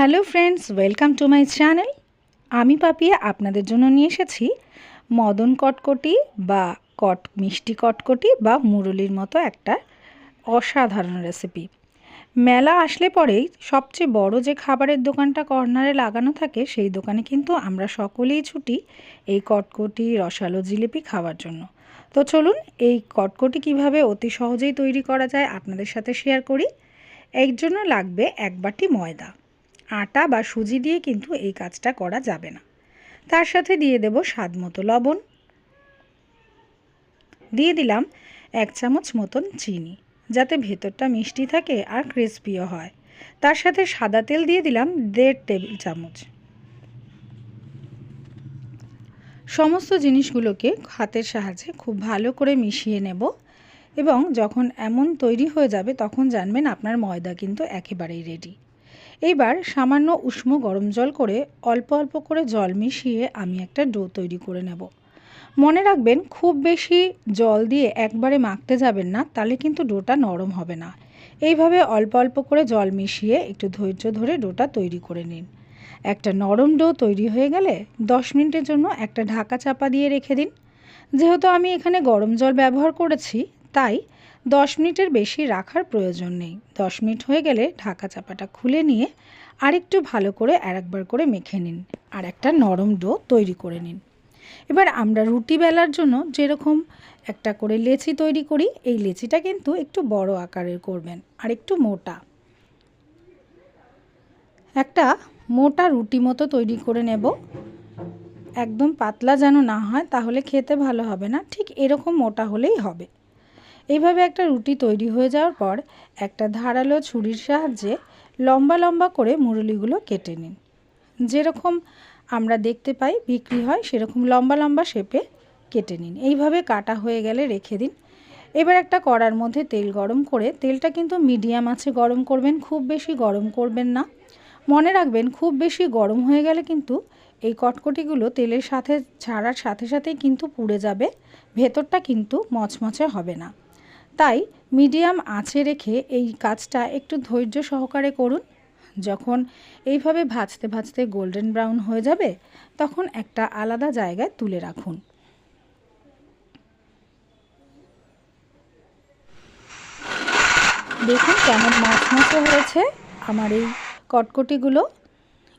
Hello friends, welcome to my channel. আমি পাপিয়া, আপনাদের জন্য নিয়ে এসেছি মদন কটকটি বা কট, মিষ্টি কটকটি বা মুরলির মতো একটা অসাধারণ রেসিপি মেলা আসলে পরেই সবচেয়ে বড় যে খাবারের দোকানটা কর্নারে লাগানো থাকে, সেই দোকানে কিন্তু আমরা সকলেই ছুটি এই কটকটি, রসালো জিলিপি খাওয়ার জন্য। তো চলুন এই কটকটি কীভাবে অতি সহজেই তৈরি করা যায় আপনাদের সাথে শেয়ার করি। এর জন্য লাগবে এক বাটি ময়দা। আটা বা সুজি দিয়ে কিন্তু এই কাজটা করা যাবে না। তার সাথে দিয়ে দেব স্বাদ মতো লবণ। দিয়ে দিলাম এক চামচ মতন চিনি, যাতে ভেতরটা মিষ্টি থাকে আর ক্রিসপিও হয়। তার সাথে সাদা তেল দিয়ে দিলাম দেড় টেবিল চামচ। সমস্ত জিনিসগুলোকে হাতের সাহায্যে খুব ভালো করে মিশিয়ে নেব এবং যখন এমন তৈরি হয়ে যাবে তখন জানবেন আপনার ময়দা কিন্তু একেবারেই রেডি এইবার সামান্য উষ্ণ গরম জল করে অল্প অল্প করে জল মিশিয়ে আমি একটা ডো তৈরি করে নেব। মনে রাখবেন, খুব বেশি জল দিয়ে একবারে মাখতে যাবেন না, তাহলে কিন্তু ডোটা নরম হবে না। এইভাবে অল্প অল্প করে জল মিশিয়ে একটু ধৈর্য ধরে ডোটা তৈরি করে নিন। একটা নরম ডো তৈরি হয়ে গেলে দশ মিনিটের জন্য একটা ঢাকা চাপা দিয়ে রেখে দিন। যেহেতু আমি এখানে গরম জল ব্যবহার করেছি, তাই দশ মিনিটের বেশি রাখার প্রয়োজন নেই। দশ মিনিট হয়ে গেলে ঢাকা চাপাটা খুলে নিয়ে আরেকটু ভালো করে আরেকবার করে মেখে নিন আর একটা নরম ডো তৈরি করে নিন। এবার আমরা রুটি বেলার জন্য যেরকম একটা করে লেচি তৈরি করি, এই লেচিটা কিন্তু একটু বড় আকারের করবেন আর একটু মোটা। একটা মোটা রুটি মতো তৈরি করে নেব। একদম পাতলা যেন না হয়, তাহলে খেতে ভালো হবে না। ঠিক এরকম মোটা হলেই হবে। এইভাবে একটা রুটি তৈরি হয়ে যাওয়ার পর একটা ধারালো ছুরির সাহায্যে লম্বা লম্বা করে মুরলিগুলো কেটে নিন। যেরকম আমরা দেখতে পাই বিক্রি হয়, সেরকম লম্বা লম্বা শেপে কেটে নিন। এইভাবে কাটা হয়ে গেলে রেখে দিন। এবার একটা কড়ার মধ্যে তেল গরম করে, তেলটা কিন্তু মিডিয়াম আছে গরম করবেন, খুব বেশি গরম করবেন না। মনে রাখবেন, খুব বেশি গরম হয়ে গেলে কিন্তু এই কটকটিগুলো তেলের সাথে ছাড়ার সাথে সাথেই কিন্তু পুড়ে যাবে, ভেতরটা কিন্তু মচমচে হবে না। তাই মিডিয়াম আঁচে রেখে এই কাজটা একটু ধৈর্য সহকারে করুন। যখন এইভাবে ভাজতে ভাজতে গোল্ডেন ব্রাউন হয়ে যাবে, তখন একটা আলাদা জায়গায় তুলে রাখুন। দেখুন কেমন মচমচে হয়েছে আমার এই কটকটিগুলো।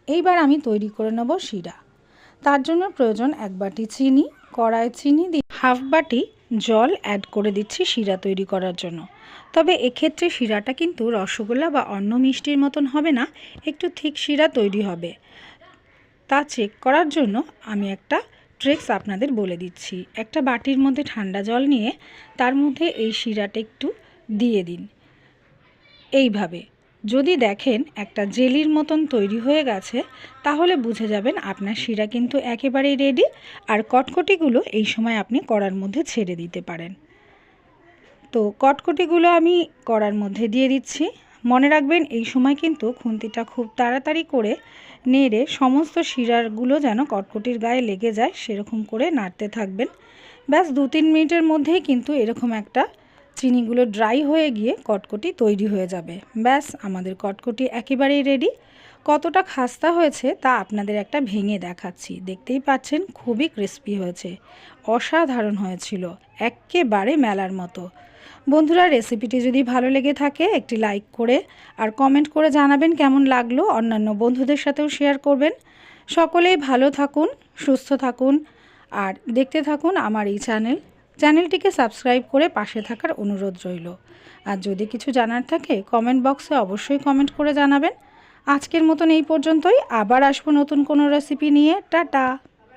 এইবার আমি তৈরি করে নেব শিরা। তার জন্য প্রয়োজন এক বাটি চিনি কড়ায় চিনি দিয়ে হাফ বাটি জল অ্যাড করে দিচ্ছি শিরা তৈরি করার জন্য। তবে এক্ষেত্রে শিরাটা কিন্তু রসগোল্লা বা অন্য মিষ্টির মতন হবে না, একটু ঠিক শিরা তৈরি হবে। তা চেক করার জন্য আমি একটা ট্রিক্স আপনাদের বলে দিচ্ছি। একটা বাটির মধ্যে ঠান্ডা জল নিয়ে তার মধ্যে এই শিরাটা একটু দিয়ে দিন। এইভাবে। যদি দেখেন একটা জেলির মতন তৈরি হয়ে গেছে, তাহলে বুঝে যাবেন আপনার শিরা কিন্তু একেবারেই রেডি আর কটকটিগুলো এই সময় আপনি কড়ার মধ্যে ছেড়ে দিতে পারেন। তো কটকটিগুলো আমি কড়ার মধ্যে দিয়ে দিচ্ছি। মনে রাখবেন এই সময় কিন্তু খুন্তিটা খুব তাড়াতাড়ি করে নেড়ে সমস্ত শিরারগুলো যেন কটকটির গায়ে লেগে যায়, সেরকম করে নাড়তে থাকবেন। ব্যাস দু তিন মিনিটের মধ্যেই কিন্তু এরকম একটা চিনিগুলো ড্রাই হয়ে গিয়ে কটকটি তৈরি হয়ে যাবে। ব্যাস, আমাদের কটকটি একেবারেই রেডি কতটা খাস্তা হয়েছে তা আপনাদের একটা ভেঙে দেখাচ্ছি। দেখতেই পাচ্ছেন, খুবই ক্রিস্পি হয়েছে। অসাধারণ হয়েছিল একেবারে মেলার মতো। বন্ধুরা রেসিপিটি যদি ভালো লেগে থাকে, একটি লাইক করে আর কমেন্ট করে জানাবেন কেমন লাগল। অন্যান্য বন্ধুদের সাথেও শেয়ার করবেন। সকলেই ভালো থাকুন, সুস্থ থাকুন, আর দেখতে থাকুন আমার এই চ্যানেল চ্যানেলটিকে সাবস্ক্রাইব করে পাশে থাকার অনুরোধ রইল। আর যদি কিছু জানার থাকে, কমেন্ট বক্সে অবশ্যই কমেন্ট করে জানাবেন। আজকের মতন এই পর্যন্তই। আবার আসব নতুন কোনো রেসিপি নিয়ে। টাটা!